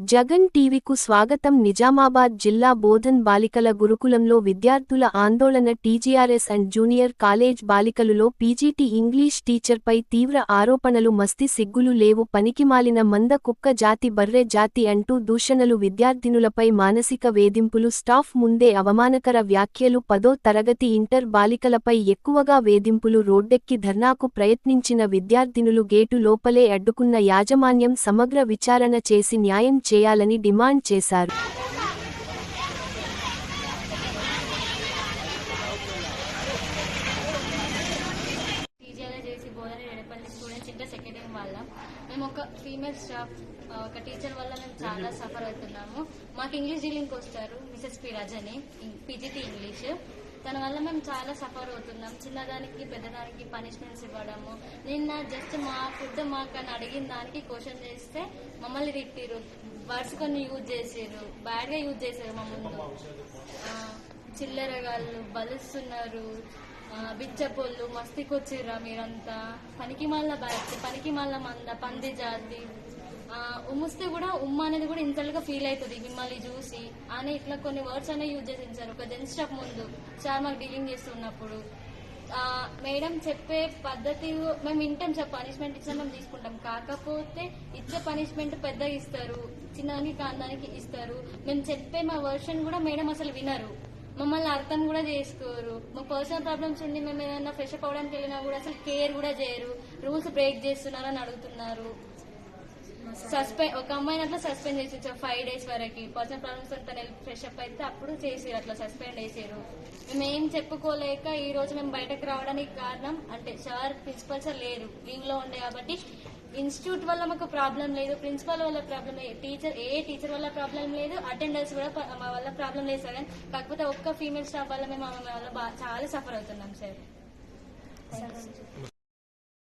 జగన్ టీవీకు స్వాగతం నిజామాబాద్ జిల్లా బోధన్ బాలికల గురుకులంలో విద్యార్థుల ఆందోళన టీజీఆర్ఎస్ అండ్ జూనియర్ కాలేజ్ బాలికలులో పీజీటీ ఇంగ్లీష్ టీచర్పై తీవ్ర ఆరోపణలు మస్తి సిగ్గులు లేవు పనికిమాలిన మంద కుక్క జాతి బర్రె జాతి అంటూ దూషణలు విద్యార్థినులపై మానసిక వేధింపులు స్టాఫ్ ముందే అవమానకర వ్యాఖ్యలు పదో తరగతి ఇంటర్ బాలికలపై ఎక్కువగా వేధింపులు రోడ్డెక్కి ధర్నాకు ప్రయత్నించిన విద్యార్థినులు గేటు లోపలే అడ్డుకున్న యాజమాన్యం సమగ్ర విచారణ చేసి న్యాయం చేయాలని డిమాండ్ చేశారు. టీజీఆర్ఏ చేసి బోధన Edapalli students inter second year వల్ల మేము ఒక ఫీమేల్ స్టాఫ్ ఒక టీచర్ వల్ల మేము చాలా సఫర్ అవుతున్నాము. మాకు ఇంగ్లీష్ డీలింగ్కి వస్తారు Mrs P Rajani PGT English తన వల్ల మేము చాలా సఫర్ అవుతున్నాం. చిన్నదానికి పెద్దదానికి పనిష్మెంట్స్ ఇవ్వడము. నిన్న జస్ట్ మా ఫుడ్ మాకు అని అడిగిన దానికి క్వశ్చన్ చేస్తే మమ్మల్ని తిట్టిరు వర్డ్స్ కొన్ని యూజ్ చేసారు బ్యాడ్గా యూజ్ చేశారు మా ముందు. చిల్లరగాళ్ళు బలుస్తున్నారు. బిచ్చపోళ్ళు మస్తికొచ్చిర్రా మీరంతా. పనికి మళ్ళా బ్యాచ్ పనికి మళ్ళా మంద పంది జాతి. ఉమ్మిస్తే కూడా ఉమ్మ అనేది కూడా ఇన్సల్ట్గా ఫీల్ అవుతుంది. మిమ్మల్ని చూసి. అని ఇట్లా కొన్ని వర్డ్స్ అనేవి యూజ్ చేసి సార్ ఒక జెన్ స్టాప్ ముందు సార్ మాకు డీలింగ్ చేస్తున్నప్పుడు మేడం చెప్పే పద్ధతి మేము వింటాం సార్ పనిష్మెంట్ ఇచ్చినా మేము తీసుకుంటాం. కాకపోతే ఇచ్చే పనిష్మెంట్ పెద్దగా ఇస్తారు. చిన్నదానికి కాందానికి ఇస్తారు. మేము చెప్పే మా వర్షన్ కూడా మేడం అసలు వినరు. మమ్మల్ని అర్థం కూడా చేసుకోరు. మా పర్సనల్ ప్రాబ్లమ్స్ ఉండి మేము ఏదైనా ఫ్రెష్ అప్ అవడానికి వెళ్ళినా కూడా అసలు కేర్ కూడా చేయరు. రూల్స్ బ్రేక్ చేస్తున్నారని అడుగుతున్నారు. సస్పెండ్ ఒక అమ్మాయిని అట్లా సస్పెండ్ చేసి ఫైవ్ డేస్ వరకు. పర్సనల్ ప్రాబ్లమ్స్ తను ఫ్రెష్ అప్ అయితే అప్పుడు చేసారు అట్లా సస్పెండ్ చేసారు. మేము ఏం చెప్పుకోలేక ఈ రోజు మేము బయటకు రావడానికి కారణం అంటే సార్ ప్రిన్సిపల్ సార్ లేరు లీవ్లో ఉండే కాబట్టి ఇన్స్టిట్యూట్ వల్ల మాకు ప్రాబ్లం లేదు ప్రిన్సిపల్ వల్ల ప్రాబ్లం లేదు టీచర్ ఏ టీచర్ వల్ల ప్రాబ్లం లేదు అటెండర్స్ కూడా మా వల్ల ప్రాబ్లం లేదు సార్ కాకపోతే ఒక్క ఫీమేల్ స్టాఫ్ వల్ల మేము వల్ల చాలా సఫర్ అవుతున్నాం సార్